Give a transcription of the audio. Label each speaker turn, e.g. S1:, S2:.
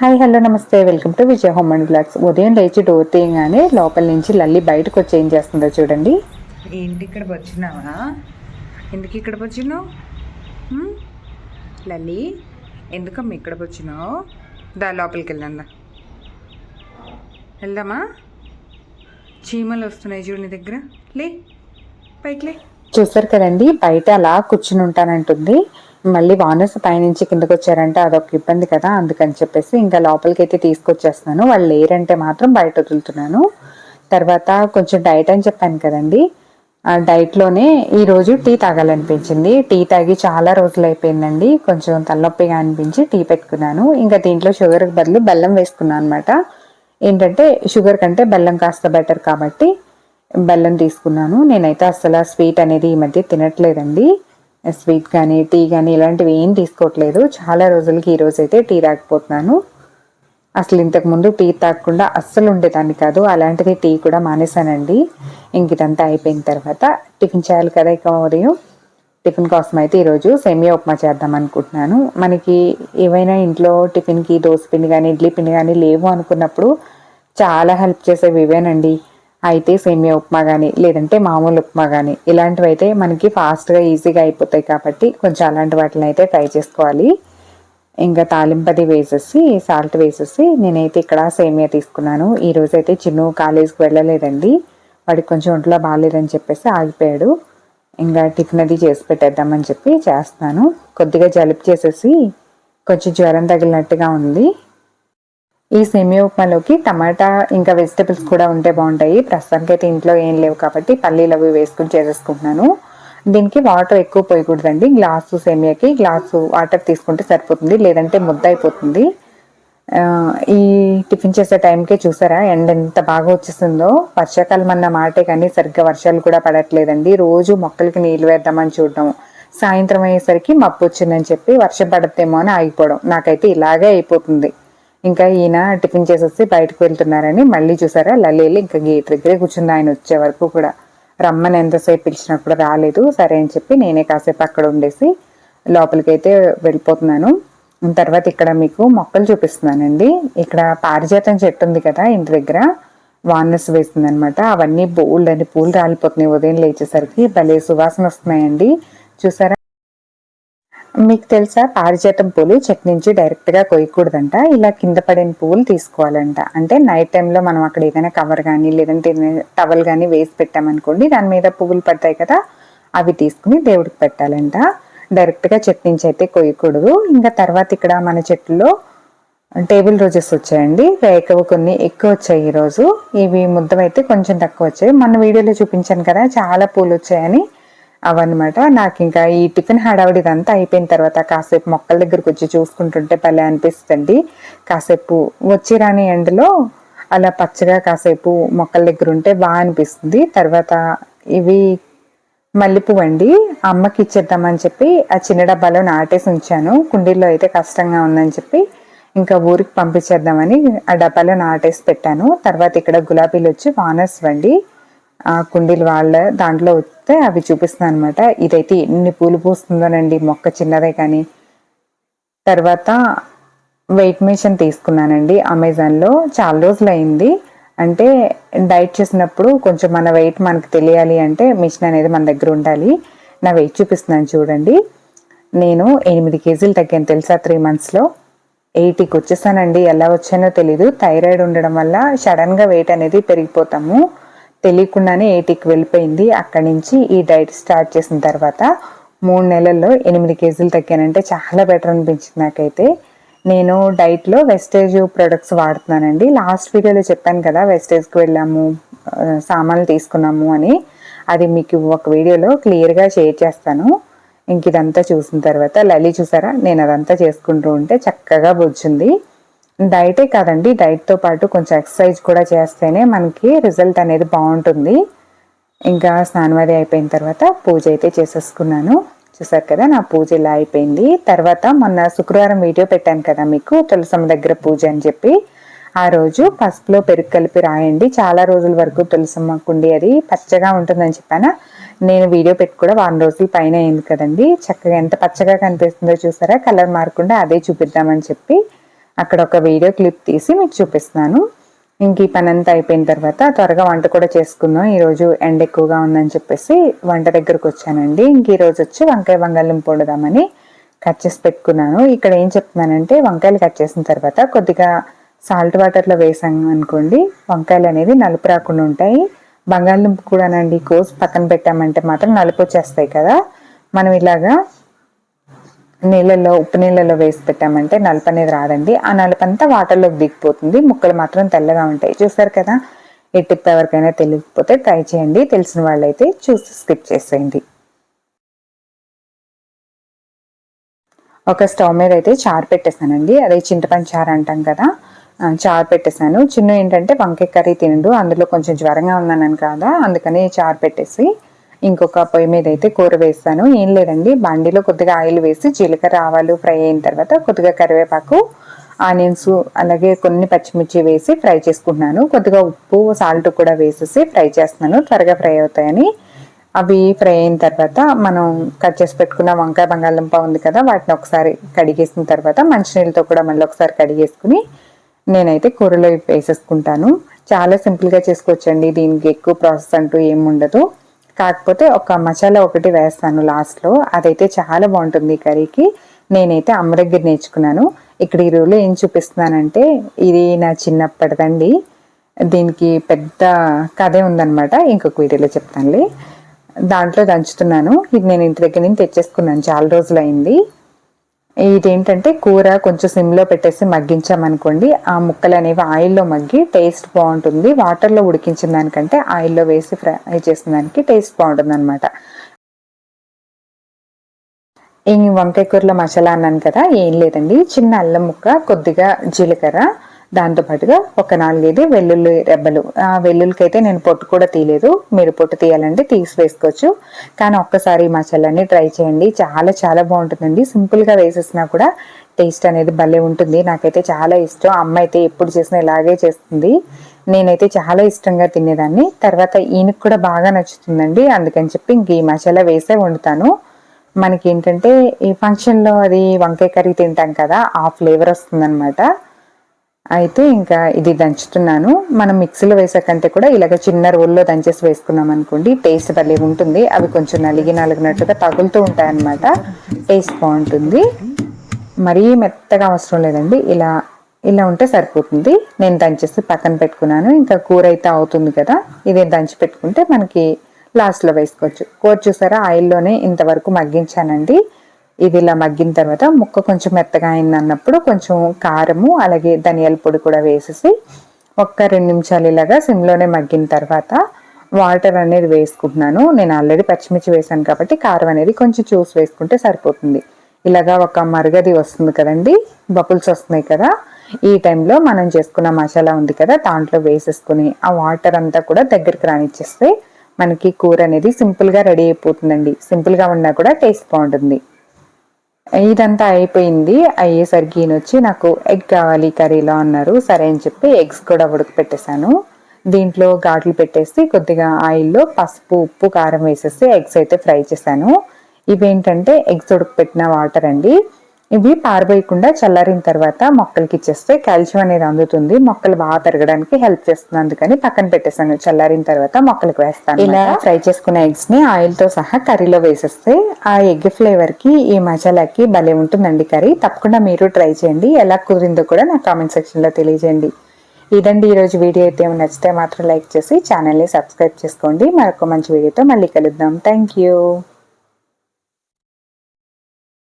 S1: Hi hello నమస్తే. Welcome to Vijaya home and vlogs. ఉదయం లేచి డోర్ తీయగానే లోపల నుంచి లల్లి బయటకు వచ్చి ఏం చేస్తుందో చూడండి. ఏంటి ఇక్కడికి వచ్చినావా? ఎందుకు ఇక్కడికి వచ్చినావు? లల్లి ఎందుకమ్మా ఇక్కడికి వచ్చినావు? దా లోపలికి వెళ్దా వెళ్దామా? చీమలు వస్తున్నాయి చూడు నీ దగ్గర. లే పైకి లే. చూసారు కదండి బయట అలా కూర్చుని ఉంటానంటుంది. మళ్ళీ వానర్స్ పైనుంచి కిందకు వచ్చారంటే అదొక ఇబ్బంది కదా అందుకని చెప్పేసి ఇంకా లోపలికి అయితే తీసుకొచ్చేస్తున్నాను. వాళ్ళు లేరంటే మాత్రం బయట వదులుతున్నాను. తర్వాత కొంచెం డైట్ అని చెప్పాను కదండి. ఆ డైట్లోనే ఈరోజు టీ తాగాలనిపించింది. టీ తాగి చాలా రోజులు అయిపోయిందండి కొంచెం తలనొప్పిగా అనిపించి టీ పెట్టుకున్నాను. ఇంకా దీంట్లో షుగర్ బదులు బెల్లం వేసుకున్నాను అనమాట ఏంటంటే షుగర్ కంటే బెల్లం కాస్త బెటర్ కాబట్టి బెల్లం తీసుకున్నాను. నేనైతే అసలు స్వీట్ అనేది ఈ మధ్య తినట్లేదండి. స్వీట్ కానీ టీ కానీ ఇలాంటివి ఏం తీసుకోవట్లేదు. చాలా రోజులకి ఈరోజు అయితే టీ తాగిపోతున్నాను అసలు ఇంతకుముందు టీ తాగకుండా అస్సలు ఉండేదాన్ని కాదు. అలాంటిది టీ కూడా మానేశానండి. ఇంక ఇదంతా అయిపోయిన తర్వాత టిఫిన్ చేయాలి కదా ఇక ఉదయం. టిఫిన్ కోసం అయితే ఈరోజు సేమియా ఉప్మా చేద్దాం అనుకుంటున్నాను. మనకి ఏవైనా ఇంట్లో టిఫిన్కి దోశ పిండి కానీ ఇడ్లీ పిండి కానీ లేవు అనుకున్నప్పుడు చాలా హెల్ప్ చేసేవి ఇవేనండి. అయితే సేమియా ఉప్మా కానీ లేదంటే మామూలు ఉప్మా కానీ ఇలాంటివి అయితే మనకి ఫాస్ట్గా ఈజీగా అయిపోతాయి కాబట్టి కొంచెం అలాంటి వాటిని అయితే ట్రై చేసుకోవాలి. ఇంకా తాలింపది వేసేసి సాల్ట్ వేసేసి నేనైతే ఇక్కడ సేమియా తీసుకున్నాను. ఈరోజు అయితే చిన్ను కాలేజీకి వెళ్ళలేదండి. వాడికి కొంచెం ఒంట్లో బాగాలేదని చెప్పేసి ఆగిపోయాడు. ఇంకా టిఫిన్ అది చేసి పెట్టేద్దామని చెప్పి చేస్తున్నాను. కొద్దిగా జలుబు చేసేసి కొంచెం జ్వరం తగిలినట్టుగా ఉంది. ఈ సేమియా ఉప్మాలోకి టమాటా ఇంకా వెజిటబుల్స్ కూడా ఉంటే బాగుంటాయి. ప్రస్తుతానికి అయితే ఇంట్లో ఏం లేవు కాబట్టి పల్లీలు అవి వేసుకుని చేసేసుకుంటున్నాను. దీనికి వాటర్ ఎక్కువ పోయకూడదండి. గ్లాసు సేమియాకి గ్లాసు వాటర్ తీసుకుంటే సరిపోతుంది. లేదంటే ముద్ద అయిపోతుంది. ఈ టిఫిన్ చేసే టైంకే చూసారా? ఎండ ఎంత బాగా వచ్చేసిందో. వర్షాకాలం అన్న మాటే కానీ సరిగ్గా వర్షాలు కూడా పడట్లేదండి. రోజు మొక్కలకి నీళ్ళు వేద్దామని చూడడం. సాయంత్రం అయ్యేసరికి మబ్బు వచ్చిందని చెప్పి వర్షం పడద్దేమో అని ఆగిపోవడం. నాకైతే ఇలాగే అయిపోతుంది. ఇంకా ఈయన టిఫిన్ చేసేసి బయటకు వెళ్తున్నారని మళ్ళీ చూసారా? లల్లి ఇంకా గేట్ దగ్గరే కూర్చుంది. ఆయన వచ్చే వరకు కూడా రమ్మని ఎంతసేపు పిలిచినా కూడా రాలేదు. సరే అని చెప్పి నేనే కాసేపు అక్కడ ఉండేసి లోపలికైతే వెళ్ళిపోతున్నాను. తర్వాత ఇక్కడ మీకు మొక్కలు చూపిస్తున్నానండి. ఇక్కడ పారిజాతం చెట్టు ఉంది కదా ఇంటి దగ్గర. వానస్ వేస్తుంది అనమాట అవన్నీ బోల్డ్ అని పూలు రాలిపోతున్నాయి. ఉదయం లేచేసరికి భలే సువాసన వస్తున్నాయండి. చూసారా? మీకు తెలుసా? పారిజాతం పూలు చెట్టు నుంచి డైరెక్ట్గా కొయ్యకూడదంట. ఇలా కింద పడిన పువ్వులు తీసుకోవాలంట. అంటే నైట్ టైంలో మనం అక్కడ ఏదైనా కవర్ కానీ లేదంటే టవల్ కానీ వేసి పెట్టామనుకోండి దాని మీద పువ్వులు పడతాయి కదా అవి తీసుకుని దేవుడికి పెట్టాలంట. డైరెక్ట్గా చెట్టు నుంచి అయితే కొయ్యకూడదు. ఇంకా తర్వాత ఇక్కడ మన చెట్టులో టేబుల్ రోజెస్ వచ్చాయండి. రేకవు కొన్ని ఎక్కువ వచ్చాయి ఈరోజు. ఇవి ముద్దమైతే కొంచెం తక్కువ వచ్చాయి. మన వీడియోలో చూపించాను కదా చాలా పూలు వచ్చాయని. అవన్నమాట. నాకు ఇంకా ఈ టిఫిన్ హడావిడి ఇదంతా అయిపోయిన తర్వాత కాసేపు మొక్కల దగ్గరకు వచ్చి చూసుకుంటుంటే భలే అనిపిస్తుంది కాసేపు వచ్చి రాని ఎండలో అలా పచ్చగా కాసేపు మొక్కల దగ్గర ఉంటే బాగా అనిపిస్తుంది. తర్వాత ఇవి మల్లెపువ్వు అండి అమ్మకి ఇచ్చేద్దామని చెప్పి ఆ చిన్న డబ్బాలో నాటేసి ఉంచాను. కుండీల్లో అయితే కష్టంగా ఉందని చెప్పి ఇంకా ఊరికి పంపించేద్దామని ఆ డబ్బాలో నాటేసి పెట్టాను. తర్వాత ఇక్కడ గులాబీలు వచ్చి వానర్స్ వండి ఆ కుండీలు వాళ్ళ దాంట్లో వస్తే అవి చూపిస్తున్నాను అనమాట ఇదైతే ఎన్ని పూలు పూస్తుందోనండి మొక్క చిన్నదే కానీ. తర్వాత వెయిట్ మిషన్ తీసుకున్నానండి అమెజాన్లో. చాలా రోజులు అయింది అంటే డైట్ చేసినప్పుడు కొంచెం మన వెయిట్ మనకు తెలియాలి అంటే మిషన్ అనేది మన దగ్గర ఉండాలి. నా వెయిట్ చూపిస్తున్నాను చూడండి. నేను ఎనిమిది కేజీలు తగ్గాను తెలుసా త్రీ మంత్స్లో ఎయిటీకి వచ్చేసానండి. ఎలా వచ్చానో తెలీదు. థైరాయిడ్ ఉండడం వల్ల సడన్గా వెయిట్ అనేది పెరిగిపోతాము. తెలియకుండానే ఎయిటీకి వెళ్ళిపోయింది. అక్కడి నుంచి ఈ డైట్ స్టార్ట్ చేసిన తర్వాత మూడు నెలల్లో ఎనిమిది కేజీలు తగ్గానంటే చాలా బెటర్ అనిపించింది నాకైతే. నేను డైట్లో వెస్టేజ్ ప్రొడక్ట్స్ వాడుతున్నానండి. లాస్ట్ వీడియోలో చెప్పాను కదా వెస్టేజ్కి వెళ్ళాము సామాన్లు తీసుకున్నాము అని. అది మీకు ఒక వీడియోలో క్లియర్గా షేర్ చేస్తాను. ఇంక ఇదంతా చూసిన తర్వాత లలి చూసారా? నేను అదంతా చేసుకుంటూ ఉంటే చక్కగా బొచ్చుంది. డైటే కాదండి డైట్తో పాటు కొంచెం ఎక్సర్సైజ్ కూడా చేస్తేనే మనకి రిజల్ట్ అనేది బాగుంటుంది. ఇంకా స్నానం అది అయిపోయిన తర్వాత పూజ అయితే చేసేసుకున్నాను. చూసారు కదా నా పూజ ఇలా అయిపోయింది. తర్వాత మొన్న శుక్రవారం వీడియో పెట్టాను కదా మీకు తులసమ్మ దగ్గర పూజ అని చెప్పి. ఆ రోజు పసుపులో పెరుగు కలిపి రాయండి. చాలా రోజుల వరకు తులసమ్మ కుండి అది పచ్చగా ఉంటుందని చెప్పానా. నేను వీడియో పెట్టి కూడా వారం రోజుల పైన అయింది కదండి. చక్కగా ఎంత పచ్చగా కనిపిస్తుందో చూసారా? కలర్ మారకుండా అదే చూపిద్దామని చెప్పి అక్కడ ఒక వీడియో క్లిప్ తీసి మీకు చూపిస్తున్నాను. ఇంక ఈ పని అంతా అయిపోయిన తర్వాత త్వరగా వంట కూడా చేసుకుందాం. ఈరోజు ఎండ ఎక్కువగా ఉందని చెప్పేసి వంట దగ్గరకు వచ్చానండి. ఇంక ఈరోజు వచ్చి వంకాయ వంగళం పొడదామని కట్ చేసి పెట్టుకున్నాను. ఇక్కడ ఏం చెప్తున్నానంటే వంకాయలు కట్ చేసిన తర్వాత కొద్దిగా సాల్ట్ వాటర్లో వేసాం అనుకోండి వంకాయలు అనేది నలుపు రాకుండా ఉంటాయి. బంగాళదుంప కూడానండి కోసి పక్కన పెట్టామంటే మాత్రం నలుపు వచ్చేస్తాయి కదా. మనం ఇలాగా నీళ్ళల్లో ఉప్పు నీళ్ళలో వేసి పెట్టామంటే నలుపు అనేది రాదండి. ఆ నలుపు అంతా వాటర్లోకి దిగిపోతుంది. ముక్కలు మాత్రం తెల్లగా ఉంటాయి. చూసారు కదా? ఈ టిప్ ఎవరికైనా తెలియకపోతే ట్రై చేయండి. తెలిసిన వాళ్ళైతే చూసి స్కిప్ చేసేయండి. ఒక స్టవ్ మీద అయితే చారు పెట్టేసానండి అదే చింతపండు చారు అంటాం కదా? చారు పెట్టేశాను. చిన్న ఏంటంటే వంకాయ కర్రీ తినడు. అందులో కొంచెం జ్వరంగా ఉన్నానని కదా? అందుకని చారు పెట్టేసి ఇంకొక పొయ్యి మీద అయితే కూర వేస్తాను ఏం లేదండి బండిలో కొద్దిగా ఆయిల్ వేసి జీలకర్ర ఆవాలు ఫ్రై అయిన తర్వాత కొద్దిగా కరివేపాకు ఆనియన్స్ అలాగే కొన్ని పచ్చిమిర్చి వేసి ఫ్రై చేసుకుంటున్నాను. కొద్దిగా ఉప్పు సాల్ట్ కూడా వేసేసి ఫ్రై చేస్తున్నాను. త్వరగా ఫ్రై అవుతాయని. అవి ఫ్రై అయిన తర్వాత మనం కట్ చేసి పెట్టుకున్న వంకాయ బంగాళంప ఉంది కదా వాటిని ఒకసారి కడిగేసిన తర్వాత మంచినీళ్ళతో కూడా మళ్ళీ ఒకసారి కడిగేసుకుని నేనైతే కూరలో వేసేసుకుంటాను. చాలా సింపుల్గా చేసుకోవచ్చండి. దీనికి ఎక్కువ ప్రాసెస్ అంటూ ఏముండదు ఉండదు. కాకపోతే ఒక మసాలా ఒకటి వేస్తాను లాస్ట్లో అదైతే చాలా బాగుంటుంది ఈ కర్రీకి. నేనైతే అమ్మ దగ్గర నేర్చుకున్నాను. ఇక్కడ ఈ రోజులో ఏం చూపిస్తున్నానంటే ఇది నా చిన్నప్పటిదండి. దీనికి పెద్ద కథే ఉందనమాట ఇంకొక వీడియోలో చెప్తానులే. దాంట్లో దంచుతున్నాను. ఇది నేను ఇంటి దగ్గర నుంచి తెచ్చేసుకున్నాను. చాలా రోజులైంది. అయింది ఇదేంటంటే కూర కొంచెం సిమ్లో పెట్టేసి మగ్గించామనుకోండి ఆ ముక్కలు అనేవి ఆయిల్లో మగ్గి టేస్ట్ బాగుంటుంది. వాటర్లో ఉడికించిన దానికంటే ఆయిల్లో వేసి ఫ్రై చేసిన దానికి టేస్ట్ బాగుంటుంది అనమాట ఈ వంకాయ కూరలో మసాలా అన్నాను కదా ఏం లేదండి. చిన్న అల్లం ముక్క కొద్దిగా జీలకర్ర దాంతోపాటుగా ఒక నాలుగైదు వెల్లుల్లి రెబ్బలు. ఆ వెల్లుల్లికి అయితే నేను పొట్టు కూడా తీయలేదు. మీరు పొట్టు తీయాలంటే తీసి వేసుకోవచ్చు. కానీ ఒక్కసారి ఈ మసాలాన్ని ట్రై చేయండి. చాలా చాలా బాగుంటుందండి. సింపుల్గా వేసేసినా కూడా టేస్ట్ అనేది భలే ఉంటుంది. నాకైతే చాలా ఇష్టం. అమ్మ అయితే ఎప్పుడు చేసినా ఇలాగే చేస్తుంది. నేనైతే చాలా ఇష్టంగా తినేదాన్ని. తర్వాత ఈయనకు కూడా బాగా నచ్చుతుందండి. అందుకని చెప్పి ఇంక ఈ మసాలా వేసే వండుతాను. మనకి ఏంటంటే ఈ ఫంక్షన్లో అది వంకాయ కర్రీ తింటాం కదా ఆ ఫ్లేవర్ వస్తుందన్నమాట. అయితే ఇంకా ఇది దంచుతున్నాను. మనం మిక్సీలో వేసే కంటే కూడా ఇలాగ చిన్న రోల్లో దంచేసి వేసుకున్నాం అనుకోండి టేస్ట్ భలే ఉంటుంది. అవి కొంచెం నలిగి నలిగినట్టుగా తగులుతూ ఉంటాయి అన్నమాట టేస్ట్ బాగుంటుంది. మరీ మెత్తగా అవసరం లేదండి. ఇలా ఇలా ఉంటే సరిపోతుంది. నేను దంచేసి పక్కన పెట్టుకున్నాను. ఇంకా కూర అయితే అవుతుంది కదా ఇదే దంచి పెట్టుకుంటే మనకి లాస్ట్లో వేసుకోవచ్చు. కూర చూసారా ఆయిల్లోనే ఇంతవరకు మగ్గించానండి. ఇది ఇలా మగ్గిన తర్వాత ముక్క కొంచెం మెత్తగా అయింది అన్నప్పుడు కొంచెం కారము అలాగే ధనియాల పొడి కూడా వేసేసి ఒక్క రెండు నిమిషాలు ఇలాగా సిమ్లోనే మగ్గిన తర్వాత వాటర్ అనేది వేసుకుంటున్నాను. నేను ఆల్రెడీ పచ్చిమిర్చి వేసాను కాబట్టి కారం అనేది కొంచెం చూసి వేసుకుంటే సరిపోతుంది. ఇలాగా ఒక మరుగది వస్తుంది కదండి బబుల్స్ వస్తున్నాయి కదా ఈ టైంలో మనం చేసుకున్న మసాలా ఉంది కదా దాంట్లో వేసేసుకుని ఆ వాటర్ అంతా కూడా దగ్గరికి రానిచ్చేస్తే మనకి కూర అనేది సింపుల్గా రెడీ అయిపోతుందండి. సింపుల్గా ఉన్నా కూడా టేస్ట్ బాగుంటుంది. ఇదంతా అయిపోయింది. అయ్యేసరికి ఈయన వచ్చి నాకు ఎగ్ కావాలి కర్రీలో అన్నారు. సరే అని చెప్పి ఎగ్స్ కూడా ఉడకపెట్టేశాను దీంట్లో ఘాట్లు పెట్టేసి కొద్దిగా ఆయిల్లో పసుపు ఉప్పు కారం వేసేసి ఎగ్స్ అయితే ఫ్రై చేశాను. ఇవేంటంటే ఎగ్స్ ఉడకపెట్టిన వాటర్ అండి. ఇవి పారబోయకుండా చల్లారిన తర్వాత మొక్కలకి ఇచ్చేస్తే కాల్షియం అనేది అందుతుంది. మొక్కలు బాగా పెరగడానికి హెల్ప్ చేస్తుంది. అందుకని పక్కన పెట్టేసాను చల్లారిన తర్వాత మొక్కలకు వేస్తాను ఇలా ఫ్రై చేసుకున్న ఎగ్స్ని ఆయిల్తో సహా కర్రీలో వేసేస్తే ఆ ఎగ్ ఫ్లేవర్కి ఈ మసాలాకి భలే ఉంటుందండి కర్రీ. తప్పకుండా మీరు ట్రై చేయండి. ఎలా కుదిరిందో కూడా నా కామెంట్ సెక్షన్లో తెలియజేయండి. ఇదండి ఈరోజు వీడియో. అయితే నచ్చితే మాత్రం లైక్ చేసి ఛానల్ని సబ్స్క్రైబ్ చేసుకోండి. మరొక మంచి వీడియోతో మళ్ళీ కలుద్దాం. Thank you.